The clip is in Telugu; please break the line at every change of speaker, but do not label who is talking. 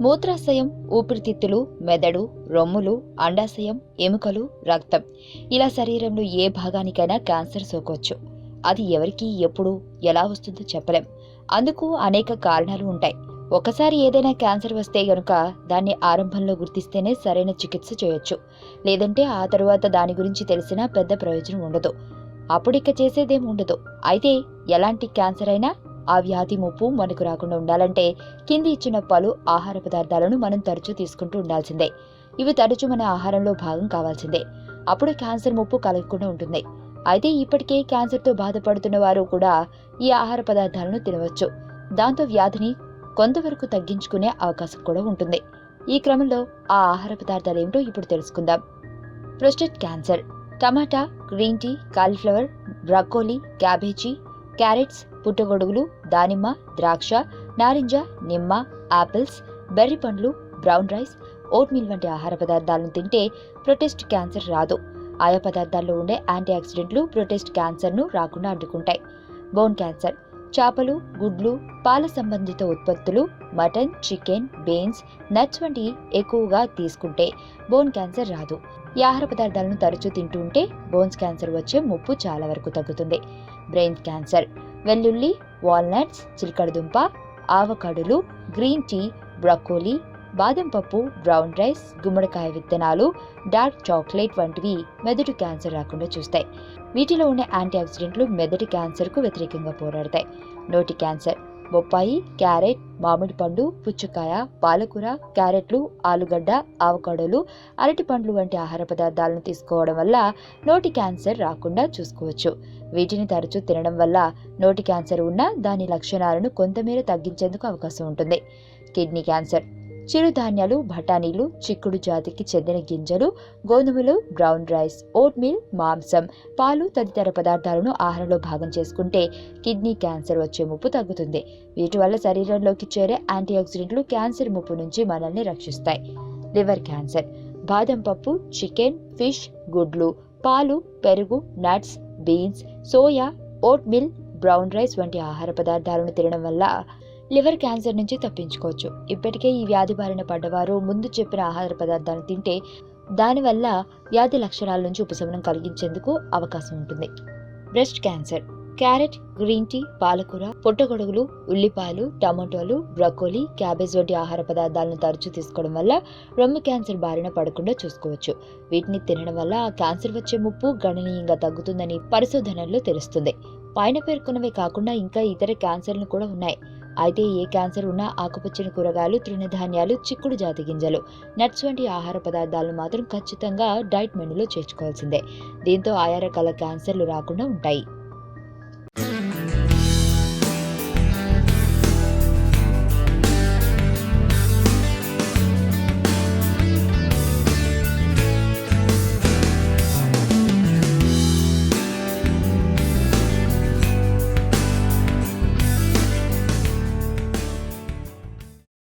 మూత్రాశయం ఊపిరితిత్తులు మెదడు రొమ్ములు అండాశయం ఎముకలు రక్తం. ఇలా శరీరంలో ఏ భాగానికైనా క్యాన్సర్ సోకొచ్చు అది ఎవరికి ఎప్పుడు ఎలా వస్తుందో చెప్పలేం. అందుకు అనేక కారణాలు ఉంటాయి. ఒకసారి ఏదైనా క్యాన్సర్ వస్తే గనుక దాన్ని ఆరంభంలో గుర్తిస్తేనే సరైన చికిత్స చేయొచ్చు. లేదంటే ఆ తరువాత దాని గురించి తెలిసినా పెద్ద ప్రయోజనం ఉండదు. అప్పుడిక చేసేదేం ఉండదు. అయితే ఎలాంటి క్యాన్సర్ అయినా ఆ వ్యాధి ముప్పు మనకు రాకుండా ఉండాలంటే కింది ఇచ్చిన పలు ఆహార పదార్థాలను మనం తరచూ తీసుకుంటూ ఉండాల్సిందే. ఇవి తరచూ మన ఆహారంలో భాగం కావాల్సిందే. అప్పుడు క్యాన్సర్ ముప్పు కలగకుండా ఉంటుంది. అయితే ఇప్పటికే క్యాన్సర్తో బాధపడుతున్న వారు కూడా ఈ ఆహార పదార్థాలను తినవచ్చు. దాంతో వ్యాధిని కొంతవరకు తగ్గించుకునే అవకాశం కూడా ఉంటుంది. ఈ క్రమంలో ఆ ఆహార పదార్థాలు ఏమిటో ఇప్పుడు తెలుసుకుందాం. Prostate cancer tomato green tea cauliflower broccoli cabbage carrots పుట్టగొడుగులు దానిమ్మ ద్రాక్ష నారింజ నిమ్మ ఆపిల్స్ బెర్రీ పండ్లు బ్రౌన్ రైస్ ఓట్మీల్ వంటి ఆహార పదార్థాలను తింటే ప్రొటెస్ట్ క్యాన్సర్ రాదు. ఆయా పదార్థాల్లో ఉండే యాంటీ ఆక్సిడెంట్లు ప్రొటెస్ట్ క్యాన్సర్ను రాకుండా అడ్డుకుంటాయి. బోన్ క్యాన్సర్ చేపలు గుడ్లు పాల సంబంధిత ఉత్పత్తులు మటన్ చికెన్ బీన్స్ నట్స్ వంటి ఎక్కువగా తీసుకుంటే బోన్ క్యాన్సర్ రాదు. ఈ ఆహార పదార్థాలను తరచూ తింటూ ఉంటే బోన్స్ క్యాన్సర్ వచ్చే ముప్పు చాలా వరకు తగ్గుతుంది. బ్రెయిన్ క్యాన్సర్ వెల్లుల్లి వాల్నట్స్ చిలకడదుంప ఆవకాడులు గ్రీన్ టీ బ్రొకోలీ బాదం పప్పు బ్రౌన్ రైస్ గుమ్మడికాయ విత్తనాలు డార్క్ చాక్లెట్ వంటివి మెదడు క్యాన్సర్ రాకుండా చూస్తాయి. వీటిలో ఉండే యాంటీ ఆక్సిడెంట్లు మెదడు క్యాన్సర్కు వ్యతిరేకంగా పోరాడతాయి. నోటి క్యాన్సర్ బొప్పాయి క్యారెట్ మామిడి పండు పుచ్చకాయ పాలకూర క్యారెట్లు ఆలుగడ్డ ఆవకాడోలు అరటి పండ్లు వంటి ఆహార పదార్థాలను తీసుకోవడం వల్ల నోటి క్యాన్సర్ రాకుండా చూసుకోవచ్చు. వీటిని తరచూ తినడం వల్ల నోటి క్యాన్సర్ ఉన్న దాని లక్షణాలను కొంతమేర తగ్గించేందుకు అవకాశం ఉంటుంది. కిడ్నీ క్యాన్సర్ చిరుధాన్యాలు బఠానీలు చిక్కుడు జాతికి చెందిన గింజలు గోధుమలు బ్రౌన్ రైస్ ఓట్మీల్ మాంసం పాలు తదితర పదార్థాలను ఆహారంలో భాగం చేసుకుంటే కిడ్నీ క్యాన్సర్ వచ్చే ముప్పు తగ్గుతుంది. వీటి వల్ల శరీరంలోకి చేరే యాంటీ ఆక్సిడెంట్లు క్యాన్సర్ ముప్పు నుంచి మనల్ని రక్షిస్తాయి. లివర్ క్యాన్సర్ బాదం పప్పు చికెన్ ఫిష్ గుడ్లు పాలు పెరుగు nuts beans soya oatmeal brown rice వంటి ఆహార పదార్థాలను తినడం వల్ల లివర్ క్యాన్సర్ నుంచి తప్పించుకోవచ్చు. ఇప్పటికే ఈ వ్యాధి బారిన పడ్డవారు ముందు చెప్పిన ఆహార పదార్థాలను తింటే దానివల్ల వ్యాధి లక్షణాల నుంచి ఉపశమనం కలిగించేందుకు అవకాశం ఉంటుంది. Breast cancer carrot green tea పాలకూర పొట్టగొడుగులు ఉల్లిపాయలు టమాటోలు బ్రకోలీ క్యాబేజ్ వంటి ఆహార పదార్థాలను తరచూ తీసుకోవడం వల్ల రొమ్ము క్యాన్సర్ బారిన పడకుండా చూసుకోవచ్చు. వీటిని తినడం వల్ల ఆ క్యాన్సర్ వచ్చే ముప్పు గణనీయంగా తగ్గుతుందని పరిశోధనల్లో తెలుస్తుంది. పైన పేర్కొన్నవే కాకుండా ఇంకా ఇతర క్యాన్సర్లు కూడా ఉన్నాయి. అయితే ఏ క్యాన్సర్ ఉన్నా ఆకుపచ్చని కూరగాయలు తృణధాన్యాలు చిక్కుడు జాతి గింజలు నట్స్ వంటి ఆహార పదార్థాలను మాత్రం ఖచ్చితంగా డైట్ మెనూలో చేర్చుకోవాల్సిందే. దీంతో ఆయా రకాల క్యాన్సర్లు రాకుండా ఉంటాయి.